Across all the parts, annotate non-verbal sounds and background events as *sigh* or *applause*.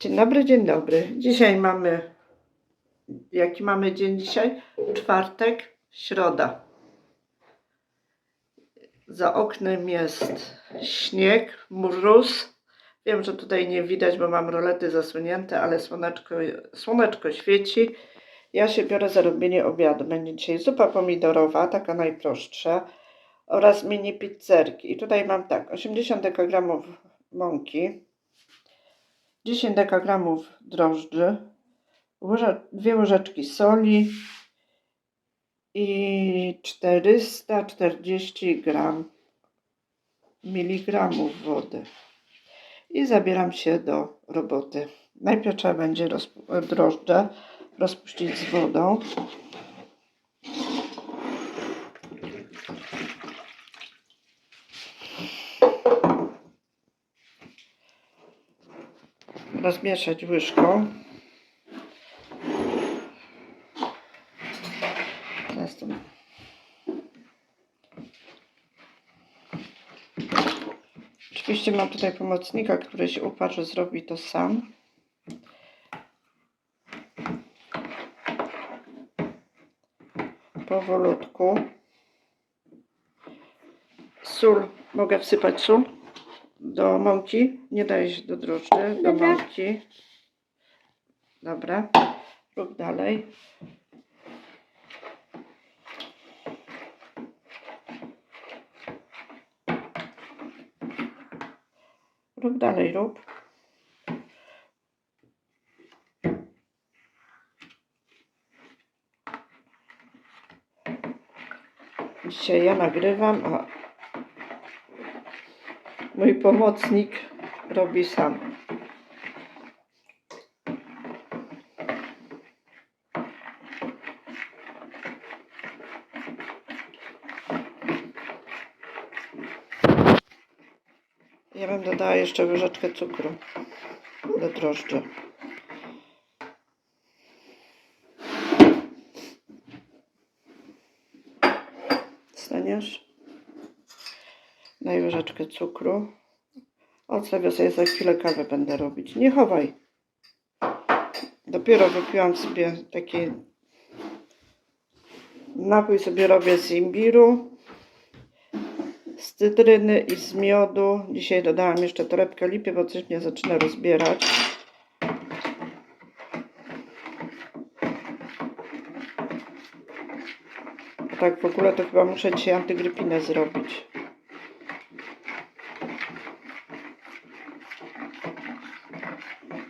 Dzień dobry, dzień dobry. Dzisiaj mamy. Jaki mamy dzień dzisiaj? Czwartek, środa. Za oknem jest śnieg, mróz. Wiem, że tutaj nie widać, bo mam rolety zasunięte, ale słoneczko, słoneczko świeci. Ja się biorę za robienie obiadu. Będzie dzisiaj zupa pomidorowa, taka najprostsza, oraz mini pizzerki. I tutaj mam tak, 80 dekagramów mąki, 10 dekagramów drożdży, łyże, dwie łyżeczki soli i 440 gram miligramów wody. I zabieram się do roboty. Najpierw trzeba będzie drożdże rozpuścić z wodą. Rozmieszać łyżką. Zresztą. Oczywiście mam tutaj pomocnika, który się uparł, że zrobi to sam. Powolutku. Sól. Mogę wsypać sól do mąki. Nie daje się do drożdży. Do Dobra. mąki. Dobra. Rób dalej. Rób dalej, rób. Dzisiaj ja nagrywam, a mój pomocnik robi sam. Ja bym dodała jeszcze łyżeczkę cukru do drożdży. Staniesz? Daj łyżeczkę cukru. Odstawię sobie za chwilę kawę będę robić. Nie chowaj. Dopiero wypiłam sobie taki napój sobie robię z imbiru, z cytryny i z miodu. Dzisiaj dodałam jeszcze torebkę lipy, bo coś mnie zaczyna rozbierać. Tak w ogóle to chyba muszę dzisiaj antygrypinę zrobić.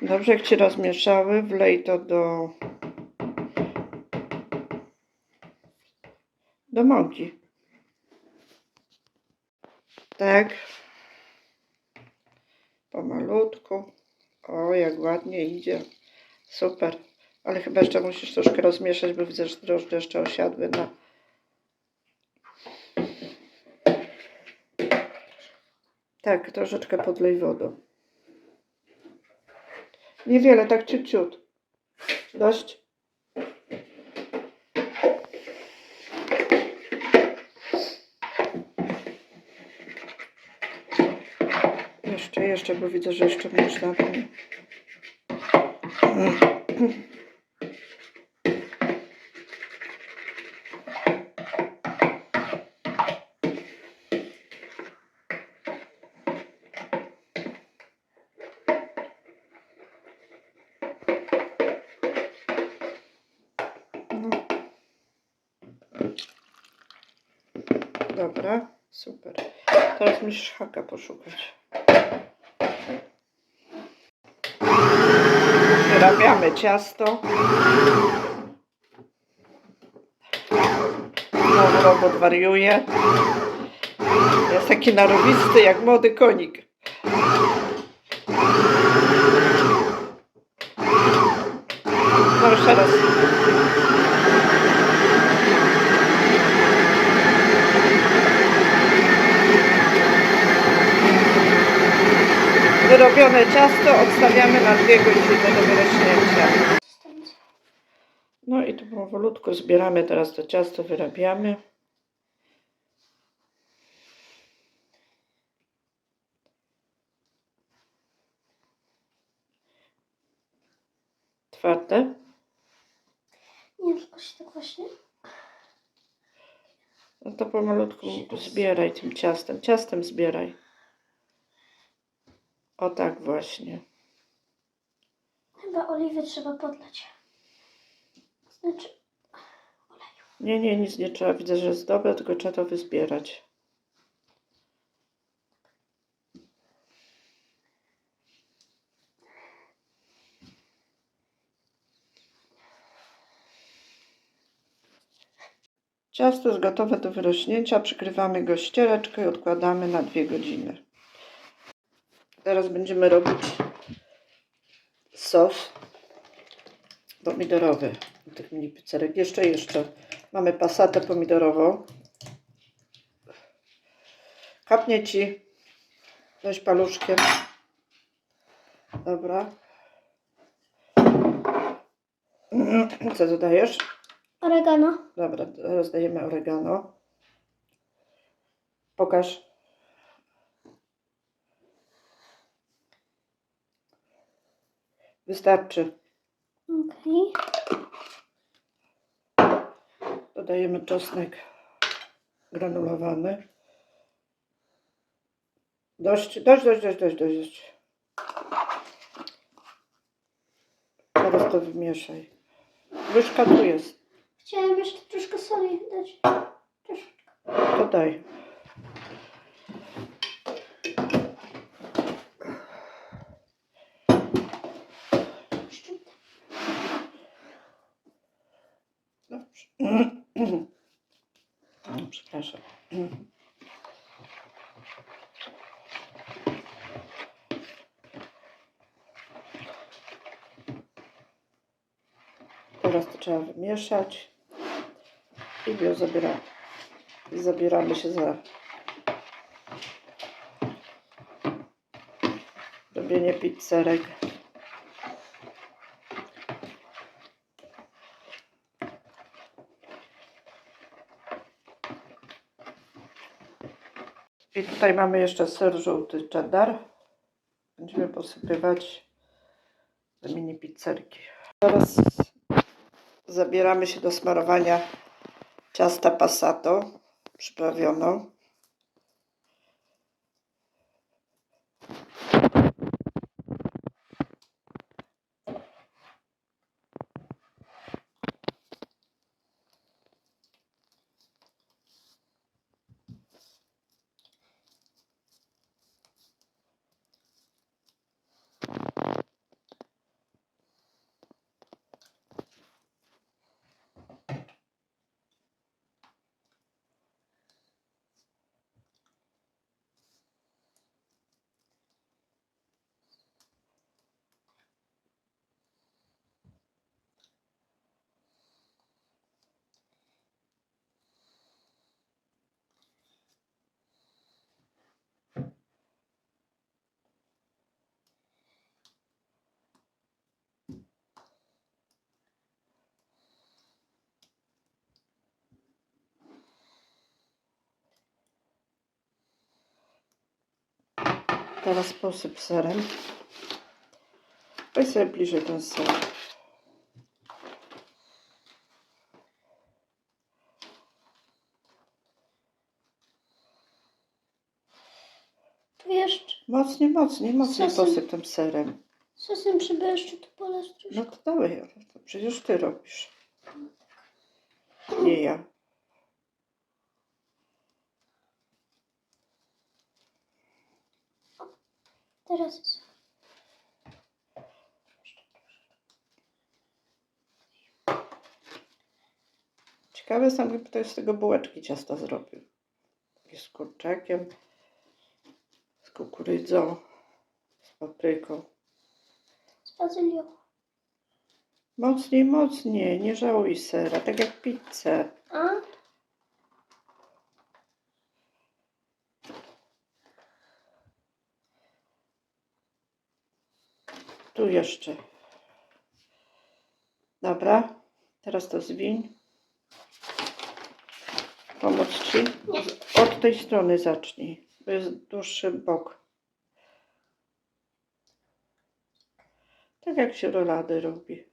Dobrze, jak się rozmieszały, wlej to do do mąki. Tak. Pomalutku. O, jak ładnie idzie. Super. Ale chyba jeszcze musisz troszkę rozmieszać, bo widzę, że drożdże jeszcze osiadły na... Tak, troszeczkę podlej wodą. Niewiele, tak ciut, ciut. Dość? Jeszcze, jeszcze, bo widzę, że jeszcze można. No. Dobra, super. Teraz musisz haka poszukać. Wyrabiamy ciasto. Znowu robot wariuje. Jest taki narowisty jak młody konik. No jeszcze raz. Wyrobione ciasto odstawiamy na dwie godziny do wyrośnięcia. No i tu powolutku zbieramy teraz to ciasto, wyrabiamy. Twarde? Nie, tylko się tak właśnie... No to pomalutku zbieraj tym ciastem. Ciastem zbieraj. O tak właśnie. Chyba oliwy trzeba podlać. Znaczy... Oleju. Nie, nie, nic nie trzeba. Widzę, że jest dobre, tylko trzeba to wyzbierać. Ciasto jest gotowe do wyrośnięcia. Przykrywamy go ściereczką i odkładamy na dwie godziny. Teraz będziemy robić sos pomidorowy do tych mini pizzerek. Jeszcze, jeszcze. Mamy pasatę pomidorową. Kapnie ci. Weź paluszkiem. Dobra. *clears throat* Co dodajesz? Oregano. Dobra, teraz dajemy oregano. Pokaż. Wystarczy. Okej. Dodajemy czosnek granulowany. Dość, dość, dość, dość, dość, dość. Teraz to wymieszaj. Łyżka tu jest. Chciałem jeszcze troszkę soli dać. Troszeczkę. To *clears throat* Przepraszam. Teraz to trzeba wymieszać i bio zabieramy. I zabieramy się za robienie pizzerek. I tutaj mamy jeszcze ser żółty cheddar. Będziemy posypywać te mini pizzerki. Teraz zabieramy się do smarowania ciasta passato przyprawiono. Teraz posyp serem. Weź sobie bliżej ten ser. Tu jeszcze Mocniej, mocniej, mocniej Sosem. posyp tym serem. sosem przybeszczu tu polać troszkę. No to dawaj, to przecież ty robisz. Nie ja. Teraz jest. Ciekawe jestem, jakby ktoś z tego bułeczki ciasta zrobił. Takie z kurczakiem, z kukurydzą, z papryką. Z bazylią. Mocniej, mocniej, nie żałuj sera, tak jak pizzę. A? Tu jeszcze. Dobra, teraz to zwiń. Pomóc ci? Od tej strony zacznij, bo jest dłuższy bok. Tak jak się rolady robi.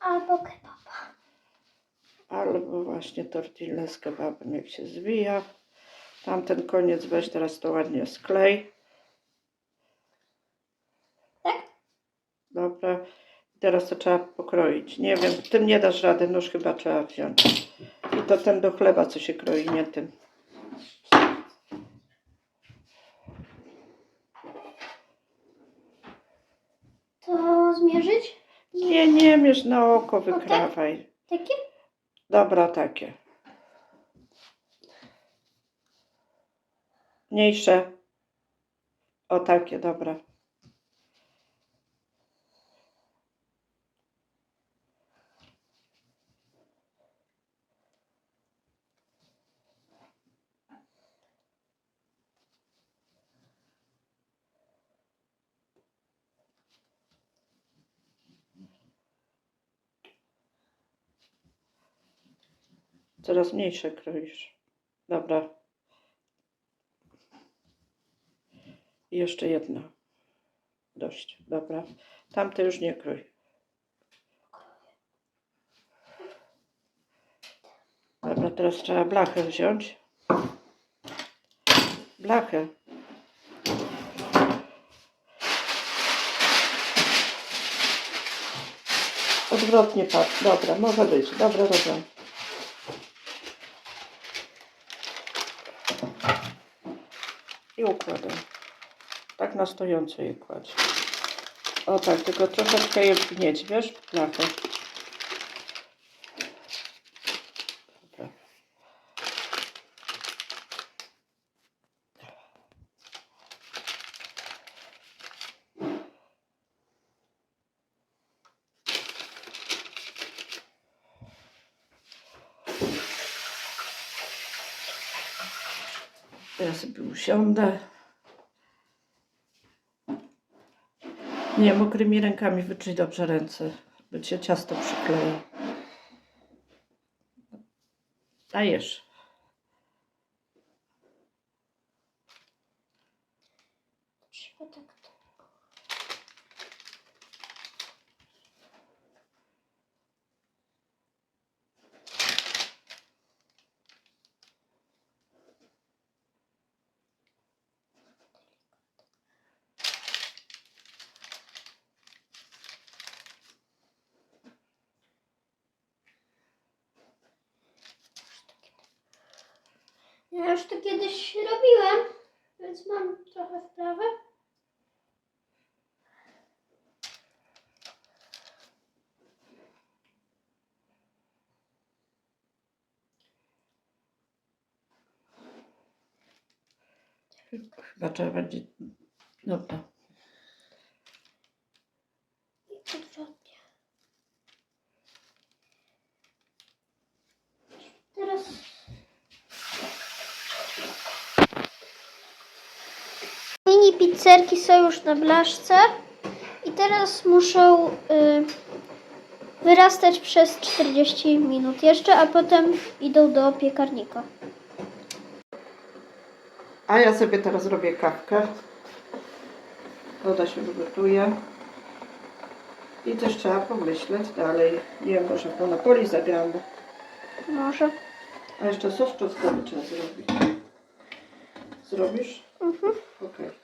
albo kebaba. Albo właśnie tortilla z kebabem, jak się zwija. Tamten koniec weź teraz to ładnie sklej. Dobra. Teraz to trzeba pokroić. Nie wiem, tym nie dasz rady, nóż chyba trzeba wziąć. I to ten do chleba, co się kroi, nie tym. To zmierzyć? Nie, nie, mierz na oko, wykrawaj. Takie? Dobra, takie. Mniejsze. O, takie, dobra. Coraz mniejsze kroisz. Dobra. I jeszcze jedno. Dość. Dobra. Tamte już nie krój. Dobra, teraz trzeba blachę wziąć. Blachę. Odwrotnie patrz. Dobra, może być. Dobra, dobra. I układam. Tak na stojąco je kładź. O tak, tylko troszeczkę je wgnieć, wiesz, blachę. Ja sobie usiądę. Nie, mokrymi rękami wyczyść dobrze ręce, by cię ciasto przyklei. Dajesz. Już to kiedyś robiłem, więc mam trochę wprawę. Chyba trzeba będzie... Dobra. I odwrotnie. Teraz pizzerki są już na blaszce i teraz muszą y, wyrastać przez 40 minut jeszcze, a potem idą do piekarnika. A ja sobie teraz robię kawkę. Woda się wygotuje. I też trzeba pomyśleć dalej. Nie wiem, może w Monopoli zagramy. Może. A jeszcze sos czosnkowy trzeba zrobić. Zrobisz? Mhm. Okej.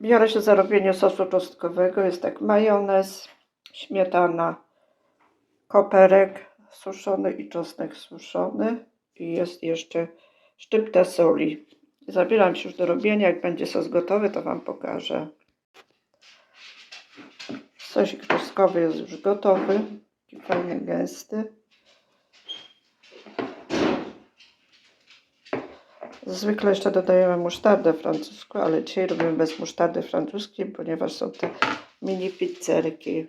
Biorę się za robienie sosu czosnkowego. Jest tak majonez, śmietana, koperek suszony i czosnek suszony. I jest jeszcze szczypta soli. Zabieram się już do robienia. Jak będzie sos gotowy, to Wam pokażę. Sosik czosnkowy jest już gotowy. Taki gęsty. Zwykle jeszcze dodajemy musztardę francuską, ale dzisiaj robimy bez musztardy francuskiej, ponieważ są te mini pizzerki.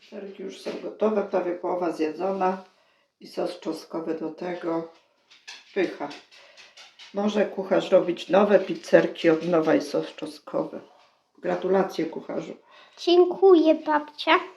Pizzerki już są gotowe, prawie połowa zjedzona i sos czosnkowy do tego. Pycha. Może kucharz robić nowe pizzerki od nowa i sos czosnkowy. Gratulacje kucharzu. Dziękuję babcia.